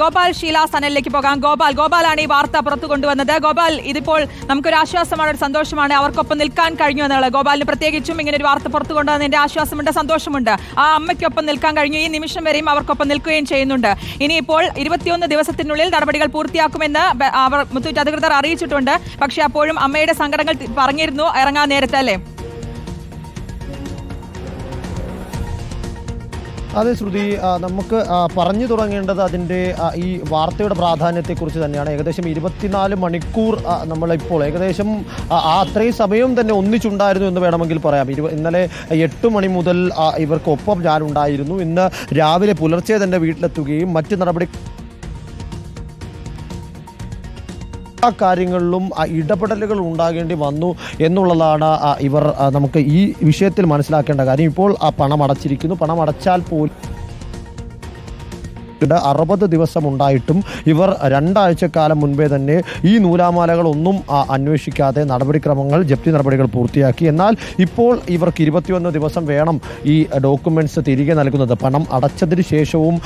ഗോപാൽ ഷീല സനലിലേക്ക് പോകാം. ഗോപാൽ ഗോപാലാണ് ഈ വാർത്ത പുറത്തു കൊണ്ടുവന്നത്. ഗോപാൽ ഇതിപ്പോൾ നമുക്കൊരു ആശ്വാസമാണ് ഒരു സന്തോഷമാണ്. അവർക്കൊപ്പം നിൽക്കാൻ കഴിഞ്ഞു എന്നുള്ളത്. ഗോപാലിന് പ്രത്യേകിച്ചും ഇങ്ങനെ ഒരു വാർത്ത പുറത്തു കൊണ്ടുവന്നതിന്റെ ആശ്വാസമുണ്ട് സന്തോഷമുണ്ട്. ആ അമ്മയ്ക്കൊപ്പം നിൽക്കാൻ കഴിഞ്ഞു. ഈ നിമിഷം വരെയും അവർക്കൊപ്പം നിൽക്കുകയും ചെയ്യുന്നുണ്ട്. ഇനിയിപ്പോൾ ഇരുപത്തിയൊന്ന് ദിവസത്തിനുള്ളിൽ നടപടികൾ പൂർത്തിയാക്കുമെന്ന് അവർ മുത്തൂറ്റ് അധികൃതർ അറിയിച്ചിട്ടുണ്ട്. പക്ഷേ അപ്പോഴും അമ്മയുടെ സങ്കടങ്ങൾ പറഞ്ഞിരുന്നു. ഇറങ്ങാൻ നേരത്തെ അല്ലേ? അതെ ശ്രുതി. നമുക്ക് പറഞ്ഞു തുടങ്ങേണ്ടത് അതിന്റെ ഈ വാർത്തയുടെ പ്രാധാന്യത്തെക്കുറിച്ച് തന്നെയാണ്. ഏകദേശം ഇരുപത്തിനാല് മണിക്കൂർ നമ്മളിപ്പോൾ ഏകദേശം അത്രയും സമയം തന്നെ ഒന്നിച്ചുണ്ടായിരുന്നു എന്ന് വേണമെങ്കിൽ പറയാം. ഇരുപ ഇന്നലെ എട്ട് മണി മുതൽ ഇവർക്കൊപ്പം ഞാനുണ്ടായിരുന്നു. ഇന്ന് രാവിലെ പുലർച്ചെ തന്നെ വീട്ടിലെത്തുകയും മറ്റ് നടപടി കാര്യങ്ങളിലും ഇടപെടലുകൾ ഉണ്ടാകേണ്ടി വന്നു എന്നുള്ളതാണ് ഇവർ നമുക്ക് ഈ വിഷയത്തിൽ മനസ്സിലാക്കേണ്ട കാര്യം. ഇപ്പോൾ ആ പണം അടച്ചിരിക്കുന്നു പണം അടച്ചാൽ പോലും അറുപത് ദിവസം ഉണ്ടായിട്ടും ഇവർ രണ്ടാഴ്ചക്കാലം മുൻപേ തന്നെ ഈ നൂലാമാലകളൊന്നും അന്വേഷിക്കാതെ നടപടിക്രമങ്ങൾ ജപ്തി നടപടികൾ പൂർത്തിയാക്കി. എന്നാൽ ഇപ്പോൾ ഇവർക്ക് ഇരുപത്തിയൊന്ന് ദിവസം വേണം ഈ ഡോക്യുമെന്റ്സ് തിരികെ നൽകുന്നത്. പണം അടച്ചതിന് ശേഷവും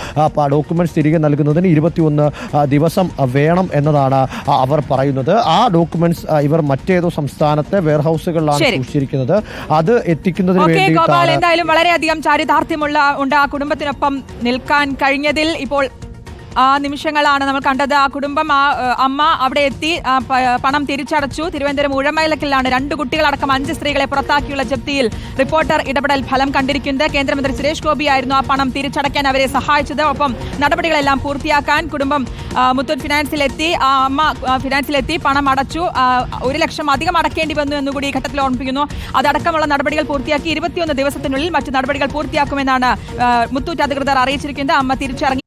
ഡോക്യുമെന്റ്സ് തിരികെ നൽകുന്നതിന് ഇരുപത്തിയൊന്ന് ദിവസം വേണം എന്നതാണ് അവർ പറയുന്നത്. ആ ഡോക്യുമെന്റ്സ് ഇവർ മറ്റേതോ സംസ്ഥാനത്തെ വെയർഹൌസുകളിലാണ് ഹൗസുകളിലാണ് സൂക്ഷിച്ചിരിക്കുന്നത്. അത് എത്തിക്കുന്നതിന് വേണ്ടി എന്തായാലും വളരെയധികം ചാരിതാർത്ഥ്യമുള്ള ഉണ്ട് ആ കുടുംബത്തിനൊപ്പം നിൽക്കാൻ കഴിഞ്ഞതിൽ. ഇപ്പോൾ ആ നിമിഷങ്ങളാണ് നമ്മൾ കണ്ടത്. ആ കുടുംബം ആ അമ്മ അവിടെ എത്തി. പണം തിരിച്ചടച്ചു. തിരുവനന്തപുരം ഉഴമയിലക്കിലാണ് രണ്ട് കുട്ടികളടക്കം അഞ്ച് സ്ത്രീകളെ പുറത്താക്കിയുള്ള ജപ്തിയിൽ റിപ്പോർട്ടർ ഇടപെടൽ ഫലം കണ്ടിരിക്കുന്നത് കേന്ദ്രമന്ത്രി സുരേഷ് ഗോപി ആയിരുന്നു ആ പണം തിരിച്ചടയ്ക്കാൻ അവരെ സഹായിച്ചത്. ഒപ്പം നടപടികളെല്ലാം പൂർത്തിയാക്കാൻ കുടുംബം മുത്തൂറ്റ് ഫിനാൻസിലെത്തി. ആ അമ്മ ഫിനാൻസിലെത്തി. പണം അടച്ചു. ഒരു ലക്ഷം അധികം അടക്കേണ്ടി വന്നു എന്നുകൂടി ഈ ഘട്ടത്തിൽ ഓർമ്മിപ്പിക്കുന്നു. അതടക്കമുള്ള നടപടികൾ പൂർത്തിയാക്കി ഇരുപത്തിയൊന്ന് ദിവസത്തിനുള്ളിൽ മറ്റ് നടപടികൾ പൂർത്തിയാക്കുമെന്നാണ് മുത്തൂറ്റ് അധികൃതർ അറിയിച്ചിരിക്കുന്നത്. അമ്മ തിരിച്ചിറങ്ങി